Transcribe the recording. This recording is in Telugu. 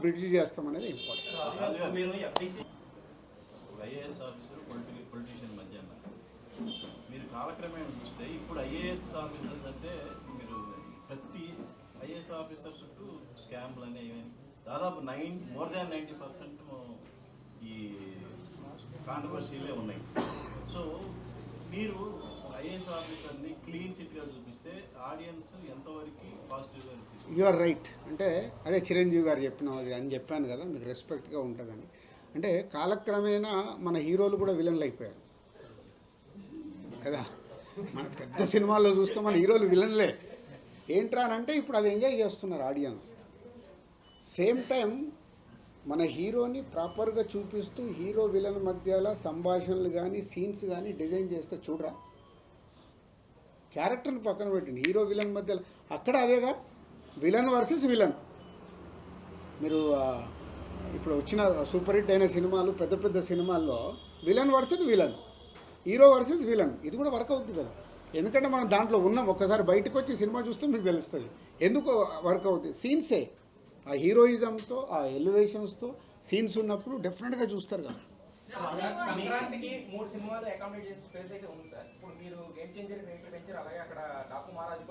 బ్రిడ్జ్ చేస్తాం అనేది ఇంపార్టెంట్ మీరు ఐఏఎస్ ఆఫీసర్ పొలిటీషియన్ మధ్య మీరు కాలక్రమేణా చూస్తే ఇప్పుడు ఐఏఎస్ ఆఫీసర్స్ అంటే మీరు ప్రతి ఐఏఎస్ ఆఫీసర్ చుట్టూ స్కామ్లు అనేవి దాదాపు nine more than ninety percent ఈ కాంట్రవర్సీలే ఉన్నాయి. సో మీరు ఐఏఎస్ ఆఫీసర్ని క్లీన్ సిట్గా చూపిస్తే ఆడియన్స్ ఎంతవరకు పాజిటివ్గా యు ఆర్ రైట్ అంటే అదే చిరంజీవి గారు చెప్పిన అది అని చెప్పాను కదా మీకు రెస్పెక్ట్గా ఉంటుందని. అంటే కాలక్రమేణా మన హీరోలు కూడా విలన్లు అయిపోయారు. కదా? మన పెద్ద సినిమాల్లో చూస్తే మన హీరోలు విలన్లే ఏంట్రా అంటే ఇప్పుడు అది ఎంజాయ్ చేస్తున్నారు ఆడియన్స్ సేమ్ టైం మన హీరోని ప్రాపర్గా చూపిస్తూ హీరో విలన్ మధ్యలో సంభాషణలు కానీ సీన్స్ కానీ డిజైన్ చేస్తే చూడరా? క్యారెక్టర్ని పక్కన పెట్టండి. హీరో విలన్ మధ్యలో అక్కడ అదేగా? Villain versus villain. మీరు ఇప్పుడు వచ్చిన సూపర్ హిట్ అయిన సినిమాలు పెద్ద పెద్ద సినిమాల్లో villain versus villain hero versus villain ఇది కూడా వర్క్ అవుతుంది కదా. ఎందుకంటే మనం దాంట్లో ఉన్నాం ఒక్కసారి బయటకు వచ్చి సినిమా చూస్తే మీకు తెలుస్తుంది. ఎందుకు వర్క్ అవుతుంది సీన్సే. ఆ హీరోయిజంతో ఆ ఎలివేషన్స్తో సీన్స్ ఉన్నప్పుడు డెఫినెట్గా చూస్తారు కదా. సంక్రాంతికి మూడు సినిమాలు అకామిడేట్ చేసే స్పేస్ అయితే ఉంది సార్. ఇప్పుడు మీరు గేమ్ చేంజర్ అలాగే అక్కడ డాకు మహారాజ్